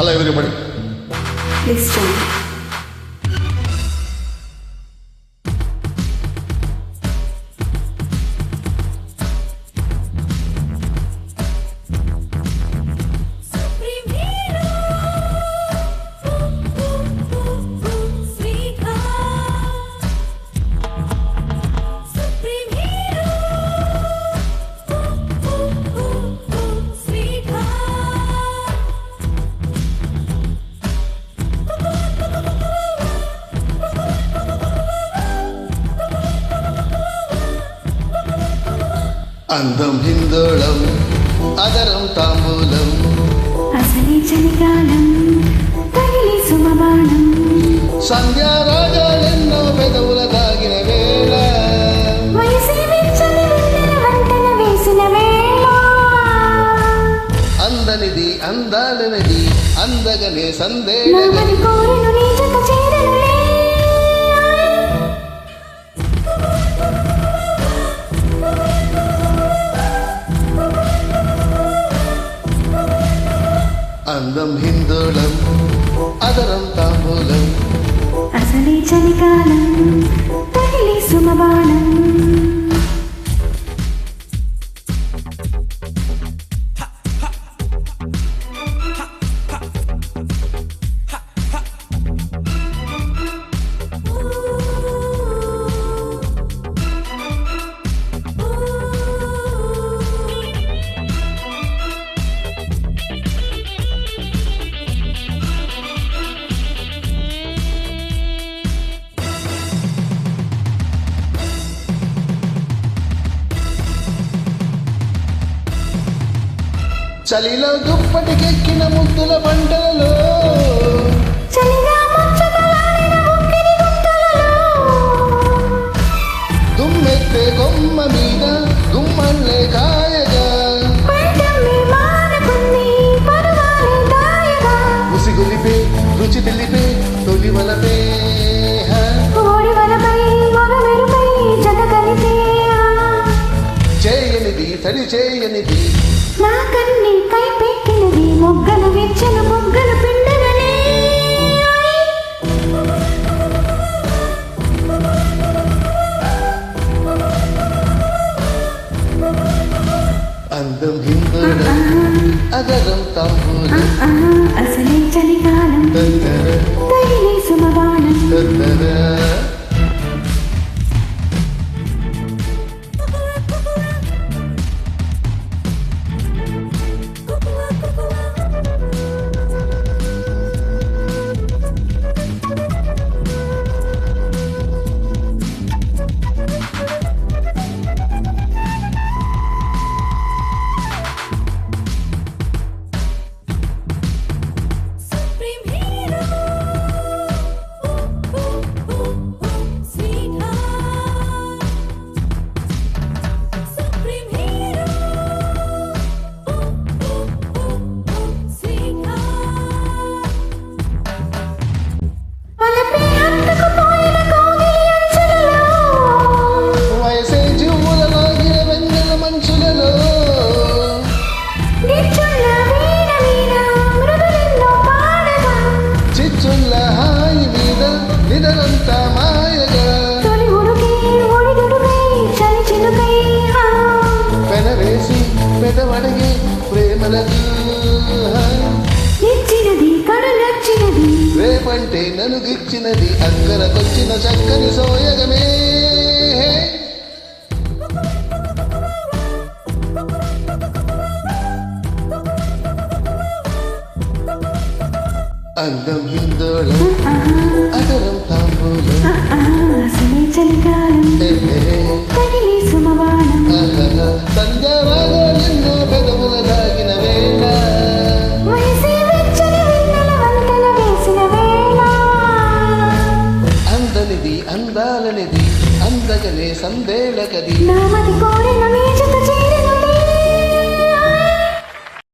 Hello, everybody. Please join. అందం హిందోళం అదరం తాంబూలం. అసలే చలికాలం తగిలి సుమబాణం సంధ్యారాగాలెన్నో పెదవుల దాగిన వేళ. అందనిది అందాలనిది అందగనే సందేహ కోరెను నీ జత చేరనులే అసలే చలికాలం. చలిలో దుప్పటికెక్కిన ముద్దుల పంటలలో అందం అగరం తాంబూలం. ఆహా, అసలే చలికాలం. పెనవేసి పెదవడగే ప్రేమలకు ఇచ్చినది కడులొచ్చినది. రేపంటే నలుగిచ్చినది అక్కరకొచ్చిన చక్కని సోయగమే. అందం హిందోళం అదరం తాంబూలం అసలే చలికాలం తగిలి సుమబాణం సంధ్యారాగాలెన్నో పెదవుల దాగిన వేళ వయసే వెచ్చని వెన్నెల వంతెన వేసిన వేళ అందనిది అందాలనిది అందగనే సందేళకది